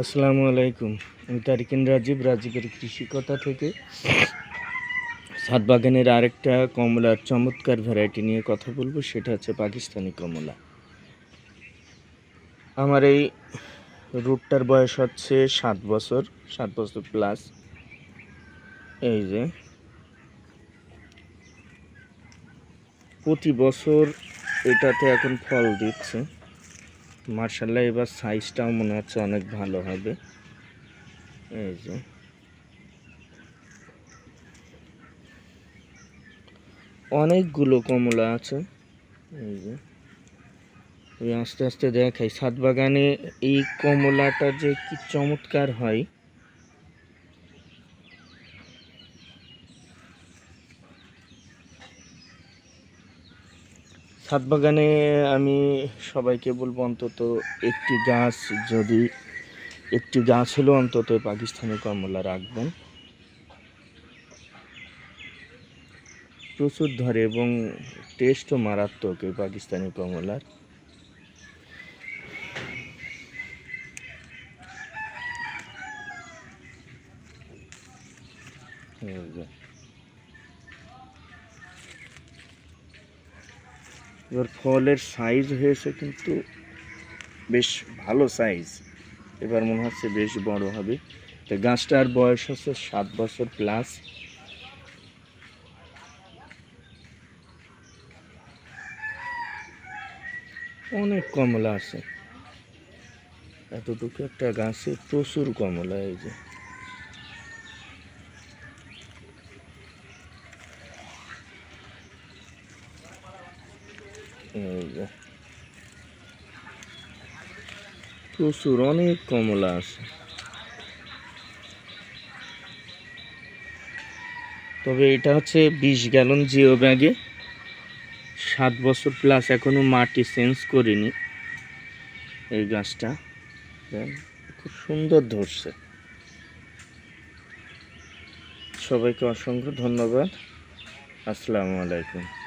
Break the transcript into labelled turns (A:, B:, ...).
A: আসসালামু আলাইকুম। আমি তারিকিন রাজীব, রাজীবের কৃষিকতা থেকে। সাত বাগানের আরেকটা কমলার চমৎকার ভ্যারাইটি নিয়ে কথা বলব, সেটা হচ্ছে পাকিস্তানি কমলা। আমার এই রুটটার বয়স হচ্ছে সাত বছর সাত বছর প্লাস এই যে। প্রতি বছর এটাতে এখন ফল দিচ্ছে। মার্শাল্লাহ, এবার সাইজটাও মনে হচ্ছে অনেক ভালো হবে। এই যে। অনেকগুলো কমলা আছে। এই যে। ওই আস্তে আস্তে দেখাই, সাত বাগানে এই কমলাটা যে কি চমৎকার হয় ছাদ বাগানে আমি সবাইকে বলব অন্তত একটি গাছ, যদি একটি গাছ হলেও অন্তত পাকিস্তানি কমলা রাখবেন। প্রচুর ধরে এবং টেস্টও মারাত্মক এই পাকিস্তানি কমলার। এই এবার ফলের সাইজ হয়েছে কিন্তু বেশ ভালো সাইজ এবার মনে হচ্ছে বেশ বড় হবে। তো গাছটার বয়স হচ্ছে সাত বছর প্লাস অনেক কমলা আছে। এতটুকু একটা গাছে প্রচুর কমলা এই যে। প্রচুর, অনেক কমলা আছে। তবে এটা হচ্ছে বিশ গ্যালন জিও ব্যাগে সাত বছর প্লাস এখনও মাটি চেঞ্জ করিনি। এই গাছটা। খুব সুন্দর ধরছে। সবাইকে অসংখ্য ধন্যবাদ। আসসালামু আলাইকুম।